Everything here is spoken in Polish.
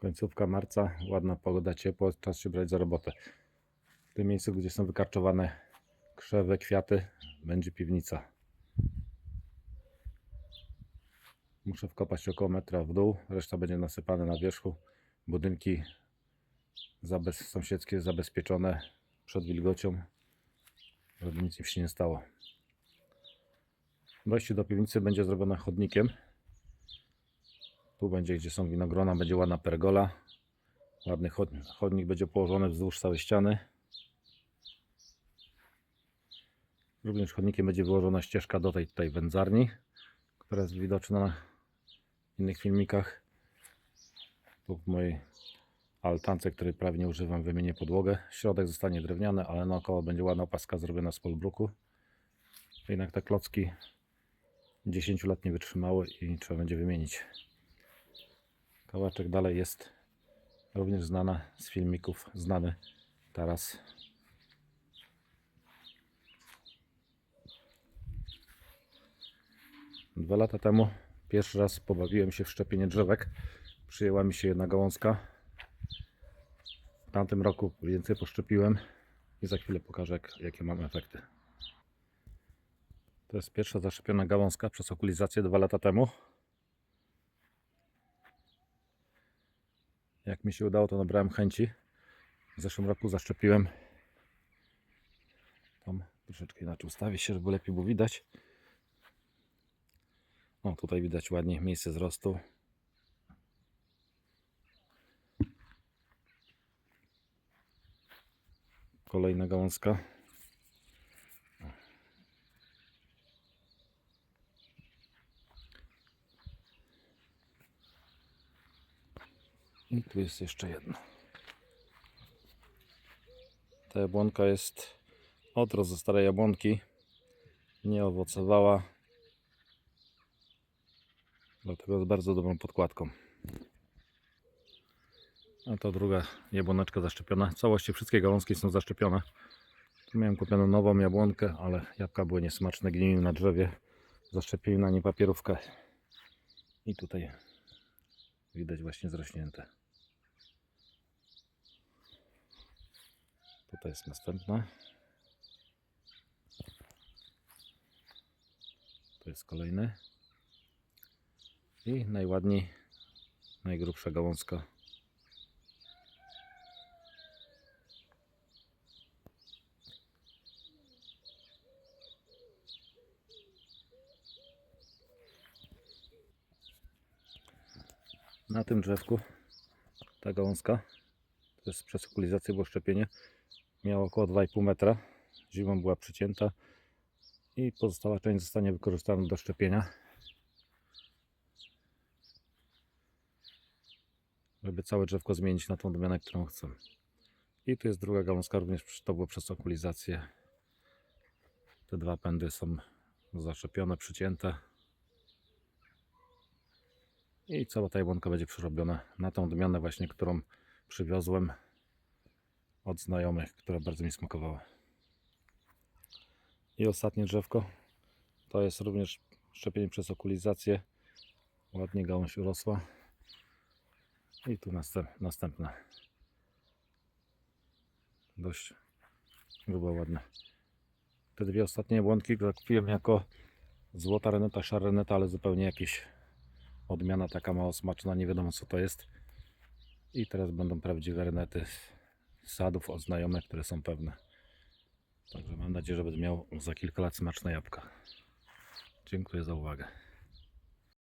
Końcówka marca, ładna pogoda, ciepło, czas się brać za robotę. W tym miejscu, gdzie są wykarczowane krzewy, kwiaty, będzie piwnica. Muszę wkopać około metra w dół, reszta będzie nasypane na wierzchu. Budynki zabez, sąsiedzkie zabezpieczone przed wilgocią, żeby nic im się nie stało. Wejście do piwnicy będzie zrobione chodnikiem. Tu będzie, gdzie są winogrona, będzie ładna pergola. Ładny chod- chodnik będzie położony wzdłuż całej ściany. Również chodnikiem będzie wyłożona ścieżka do tej tutaj wędzarni, która jest widoczna na innych filmikach. Tu w mojej altance, której prawie nie używam, wymienię podłogę. Środek zostanie drewniany, ale naokoło będzie ładna opaska zrobiona z polbruku. Jednak te klocki 10 lat nie wytrzymały i trzeba będzie wymienić. Kawałeczek dalej jest również znana z filmików, znany taras. Dwa lata temu pierwszy raz pobawiłem się w szczepienie drzewek. Przyjęła mi się jedna gałązka. W tamtym roku więcej poszczepiłem i za chwilę pokażę jak, jakie mam efekty. To jest pierwsza zaszczepiona gałązka przez okulizację dwa lata temu. Jak mi się udało, to nabrałem chęci. W zeszłym roku zaszczepiłem. Tam troszeczkę inaczej ustawię się, żeby lepiej było widać. O, tutaj widać ładnie miejsce wzrostu. Kolejna gałązka. I tu jest jeszcze jedno. Ta jabłonka jest odrost ze starej jabłonki. Nie owocowała. Dlatego jest bardzo dobrą podkładką. A to druga jabłoneczka zaszczepiona. W całości wszystkie gałązki są zaszczepione. Tu miałem kupioną nową jabłonkę, ale jabłka były niesmaczne, gniły na drzewie. Zaszczepiłem na nie papierówkę. I tutaj widać właśnie zrośnięte. Tutaj jest następna. To jest kolejny. I najładniej, najgrubsza gałązka. Na tym drzewku ta gałązka, to jest przez okulizację było szczepienie, miała około 2,5 metra. Zimą była przycięta i pozostała część zostanie wykorzystana do szczepienia. Żeby całe drzewko zmienić na tą odmianę, którą chcę. I tu jest druga gałązka, również to było przez okulizację. Te dwa pędy są zaszczepione, przycięte. I cała ta jabłonka będzie przerobiona na tą odmianę właśnie, którą przywiozłem od znajomych, która bardzo mi smakowała. I ostatnie drzewko to jest również szczepienie przez okulizację. Ładnie gałąź urosła. I tu następ, następna. Dość gruba, ładna. Te dwie ostatnie jabłonki kupiłem jako złota reneta, szara reneta, ale zupełnie jakieś odmiana taka mało smaczna, nie wiadomo co to jest. I teraz będą prawdziwe renety sadów od znajomych, które są pewne. Także mam nadzieję, że będę miał za kilka lat smaczne jabłka. Dziękuję za uwagę.